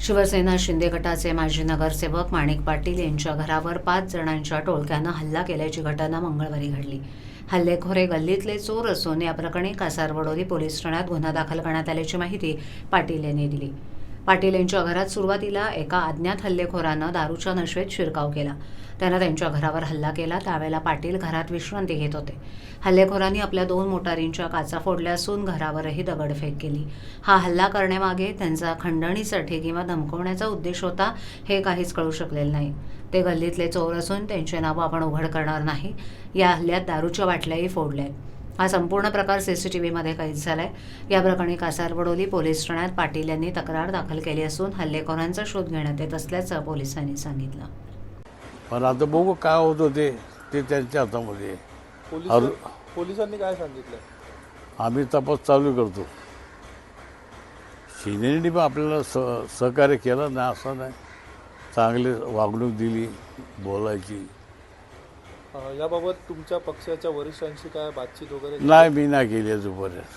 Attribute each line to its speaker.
Speaker 1: शिवसेना शिंदे गटाचे माजी नगरसेवक माणिक पाटील यांच्या घरावर पाच जणांच्या टोळक्यानं हल्ला केल्याची घटना मंगळवारी घडली. हल्लेखोरे गल्लीतले चोर असून या प्रकरणी कासारवडोली पोलीस ठाण्यात गुन्हा दाखल करण्यात आल्याची माहिती पाटील यांनी दिली. पाटील यांच्या घरात सुरुवातीला एका अज्ञात हल्लेखोरानं दारूच्या नशेत शिरकाव केला. त्यानं त्यांच्या घरावर हल्ला केला. त्यावेळेला पाटील घरात विश्रांती घेत होते. हल्लेखोरांनी आपल्या दोन मोटारींच्या काचा फोडल्या असून घरावरही दगडफेक केली. हा हल्ला करण्यामागे त्यांचा खंडणीसाठी किंवा धमकवण्याचा उद्देश होता हे काहीच कळू शकलेलं नाही. ते गल्लीतले चोर असून त्यांचे नावं आपण उघड करणार नाही. या हल्ल्यात दारूच्या बाटल्याही फोडल्या आहेत हा संपूर्ण प्रकार सीसीटीव्हीमध्ये कैद झालाय. या प्रकरणी कासारवडोली पोलीस ठाण्यात पाटील यांनी तक्रार दाखल केली असून हल्लेखोरांचा शोध घेण्यात येत असल्याचं पोलिसांनी सांगितलं.
Speaker 2: पण आता बघू काय होत होते ते त्यांच्या हातामध्ये. आहे.
Speaker 3: पोलिसांनी काय सांगितलं
Speaker 2: आम्ही तपास चालू करतो. शिनेने पण आपल्याला स सहकार्य केलं नाही असं नाही. चांगली वागणूक दिली बोलायची.
Speaker 3: याबाबत तुमच्या पक्षाच्या वरिष्ठांशी काय बातचीत वगैरे
Speaker 2: नाही मी नाही केली अजूनपर्यंत